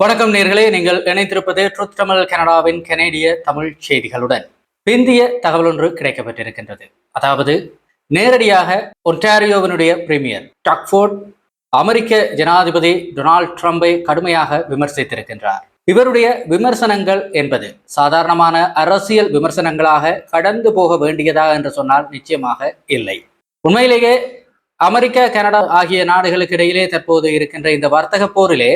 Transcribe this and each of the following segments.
வணக்கம் நேர்களே நீங்கள் இணைத்திருப்பது ட்ரூத் தமிழ் கனடாவின் கனேடிய தமிழ் செய்திகளுடன். பிந்திய தகவல் ஒன்று கிடைக்கப்பட்டிருக்கின்றது. அதாவது நேரடியாக ஒன்டாரியோவினுடைய பிரீமியர் டக்ஃபோர்ட் அமெரிக்க ஜனாதிபதி டொனால்ட் ட்ரம்பை கடுமையாக விமர்சித்திருக்கின்றார். இவருடைய விமர்சனங்கள் என்பது சாதாரணமான அரசியல் விமர்சனங்களாக கடந்து போக வேண்டியதா என்று சொன்னால் நிச்சயமாக இல்லை. உண்மையிலேயே அமெரிக்கா கனடா ஆகிய நாடுகளுக்கு இடையிலே தற்போது இருக்கின்ற இந்த வர்த்தக போரிலே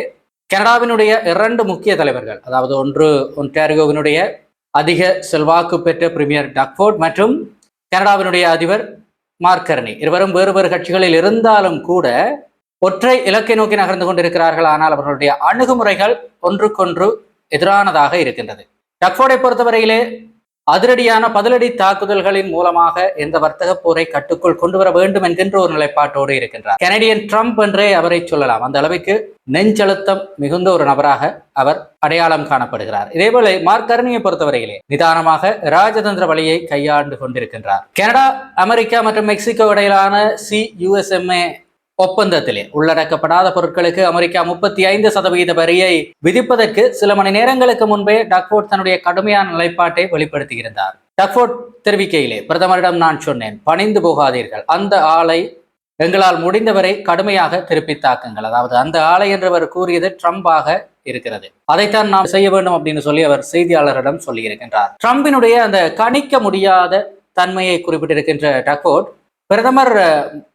கனடாவினுடைய இரண்டு முக்கிய தலைவர்கள் அதாவது ஒன்று ஒன்டாரியோவினுடைய அதிக செல்வாக்கு பெற்ற பிரீமியர் டக்ஃபோர்ட் மற்றும் கனடாவினுடைய அதிபர் மார்கர்னி இருவரும் வேறு வேறு கட்சிகளில் இருந்தாலும் கூட ஒற்றை இலக்கை நோக்கி நகர்ந்து கொண்டிருக்கிறார்கள். ஆனால் அவர்களுடைய அணுகுமுறைகள் ஒன்றுக்கொன்று எதிரானதாக இருக்கின்றது. டக்ஃபோர்டை பொறுத்தவரையிலே அதிரடியான பதிலடி தாக்குதல்களின் மூலமாக இந்த வர்த்தக போரை கட்டுக்குள் கொண்டு வர வேண்டும் என்கின்ற ஒரு நிலைப்பாட்டோடு இருக்கின்றார். கனடியன் ட்ரம்ப் என்றே அவரை சொல்லலாம். அந்த அளவுக்கு நெஞ்சழுத்தம் மிகுந்த ஒரு நபராக அவர் அடையாளம் காணப்படுகிறார். இதேபோல மார்க்கர்னியை பொறுத்தவரையிலே நிதானமாக ராஜதந்திர வழியை கையாண்டு கொண்டிருக்கின்றார். கனடா அமெரிக்கா மற்றும் மெக்சிகோ இடையிலான சி யுஎஸ்எம்ஏ ஒப்பந்தத்திலே உள்ளடக்கப்படாத பொருட்களுக்கு அமெரிக்கா முப்பத்தி ஐந்து சதவீத வரியை விதிப்பதற்கு சில மணி நேரங்களுக்கு முன்பே டக்ஃபோர்ட் தன்னுடைய கடுமையான நிலைப்பாட்டை வெளிப்படுத்தியிருந்தார். டக்ஃபோர்ட் தெரிவிக்கையிலே பிரதமரிடம் நான் சொன்னேன் பணிந்து போகாதீர்கள். அந்த ஆளை எங்களால் முடிந்தவரை கடுமையாக திருப்பி தாக்குங்கள். அதாவது அந்த ஆலை என்றவர் கூறியது ட்ரம்பாக இருக்கிறது. அதைத்தான் நாம் செய்ய வேண்டும் அப்படின்னு சொல்லி அவர் செய்தியாளரிடம் சொல்லியிருக்கின்றார். ட்ரம்பினுடைய அந்த கணிக்க முடியாத தன்மையை குறிப்பிட்டிருக்கின்ற டக்கோட் பிரதமர்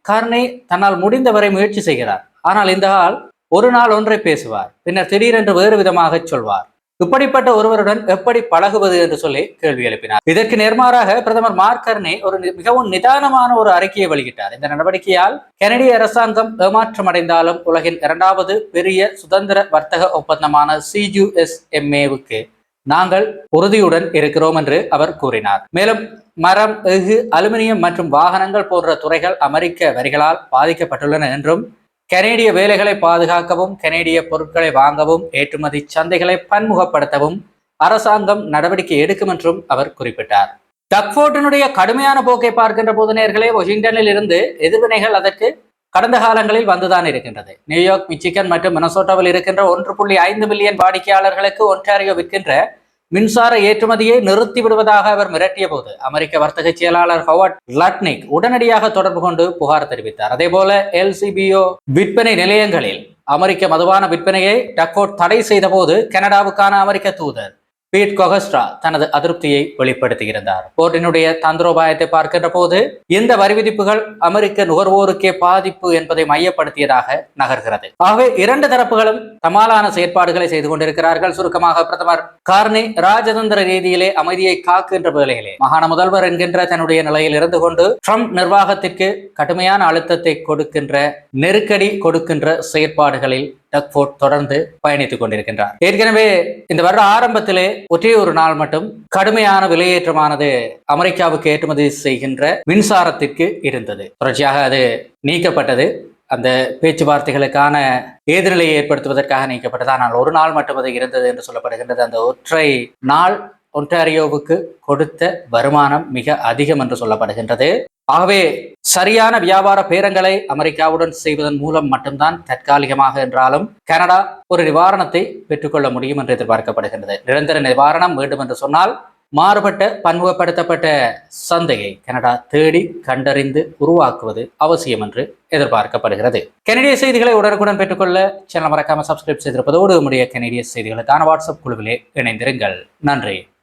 கார்னே தன்னால் முடிந்தவரை முயற்சி செய்கிறார். ஆனால் இந்த ஆள் ஒரு நாள் ஒன்றை பேசுவார். பின்னர் திடீரென்று வேறு விதமாக சொல்வார். இப்படிப்பட்ட ஒருவருடன் எப்படி பழகுவது என்று சொல்லி கேள்வி எழுப்பினார். இதற்கு நேர்மாறாக பிரதமர் மார்க்கர்னே ஒரு மிகவும் நிதானமான ஒரு அறிக்கையை வெளியிட்டார். இந்த நடவடிக்கையால் கனடிய அரசாங்கம் ஏமாற்றம் அடைந்தாலும் உலகின் இரண்டாவது பெரிய சுதந்திர வர்த்தக ஒப்பந்தமான சிஜுஎஸ்எம்ஏவுக்கு நாங்கள் உறுதியுடன் இருக்கிறோம் என்று அவர் கூறினார். மேலும் மரம் எஃகு அலுமினியம் மற்றும் வாகனங்கள் போன்ற துறைகள் அமெரிக்க வரிகளால் பாதிக்கப்பட்டுள்ளன என்றும் கனேடிய வேலைகளை பாதுகாக்கவும் கனேடிய பொருட்களை வாங்கவும் ஏற்றுமதி சந்தைகளை பன்முகப்படுத்தவும் அரசாங்கம் நடவடிக்கை எடுக்கும் என்றும் அவர் குறிப்பிட்டார். டக்ஃபோர்டினுடைய கடுமையான போக்கை பார்க்கின்ற போது நேர்களே வாஷிங்டனில் இருந்து எதிர்வினைகள் அதற்கு கடந்த காலங்களில் வந்துதான் இருக்கின்றது. நியூயார்க் மிச்சிகன் மற்றும் மினசோட்டாவில் இருக்கின்ற ஒன்று புள்ளி ஐந்து மில்லியன் வாடிக்கையாளர்களுக்கு ஒன்றாரியோ விற்கின்ற மின்சார ஏற்றுமதியை நிறுத்தி விடுவதாக அவர் மிரட்டிய போது அமெரிக்க வர்த்தக செயலாளர் ஹவர்ட் லட்னிக் உடனடியாக தொடர்பு கொண்டு புகார் தெரிவித்தார். அதே போல எல்சிபிஓ விற்பனை நிலையங்களில் அமெரிக்க மதுவான விற்பனையை டக்கோட் தடை செய்த போது கனடாவுக்கான அமெரிக்க தூதர் பீட் கொகஸ்ட்ரா தனது அதிருப்தியை வெளிப்படுத்தியிருந்தார் போர்டினுடைய தந்திரோபாயத்தை பார்க்கின்ற போது இந்த வரி விதிப்புகள் அமெரிக்க நுகர்வோருக்கே பாதிப்பு என்பதை மையப்படுத்தியதாக நகர்கிறது. ஆகவே இரண்டு தரப்புகளும் தமாலான செயற்பாடுகளை செய்து கொண்டிருக்கிறார்கள். சுருக்கமாக பிரதமர் கார்னி ராஜதந்திர ரீதியிலே அமைதியை காக்கின்ற வேளையிலே மாகாண முதல்வர் என்கின்ற தன்னுடைய நிலையில் இருந்து கொண்டு ட்ரம்ப் நிர்வாகத்திற்கு கடுமையான அழுத்தத்தை கொடுக்கின்ற நெருக்கடி கொடுக்கின்ற செயற்பாடுகளில் டக்ஃபோர்ட் தொடர்ந்து பயணித்துக் கொண்டிருக்கின்றார். ஏற்கனவே இந்த வருட ஆரம்பத்திலே ஒற்றை ஒரு நாள் மட்டும் கடுமையான விலையேற்றமானது அமெரிக்காவுக்கு ஏற்றுமதி செய்கின்ற மின்சாரத்திற்கு இருந்தது. தொடர்ச்சியாக அது நீக்கப்பட்டது. அந்த பேச்சுவார்த்தைகளுக்கான எதிர்நிலையை ஏற்படுத்துவதற்காக நீக்கப்பட்டது. ஆனால் ஒரு நாள் மட்டும் அது இருந்தது என்று சொல்லப்படுகின்றது. அந்த ஒற்றை நாள் ஒன்டாரியோவுக்கு கொடுத்த வருமானம் மிக அதிகம் என்று சொல்லப்படுகின்றது. ஆகவே சரியான வியாபார பேரங்களை அமெரிக்காவுடன் செய்வதன் மூலம் மட்டும்தான் தற்காலிகமாக என்றாலும் கனடா ஒரு நிவாரணத்தை பெற்றுக்கொள்ள முடியும் என்று எதிர்பார்க்கப்படுகின்றது. நிரந்தர நிவாரணம் வேண்டும் என்று சொன்னால் மாறுபட்ட பன்முகப்படுத்தப்பட்ட சந்தையை கனடா தேடி கண்டறிந்து உருவாக்குவது அவசியம் என்று எதிர்பார்க்கப்படுகிறது. கனடிய செய்திகளை உடனுக்குடன் பெற்றுக்கொள்ள சேனல் மறக்காம சப்ஸ்கிரைப் செய்திருப்பதோடு நம்முடைய கனடிய செய்திகளுக்கான வாட்ஸ்அப் குழுவிலே இணைந்திருங்கள். நன்றி.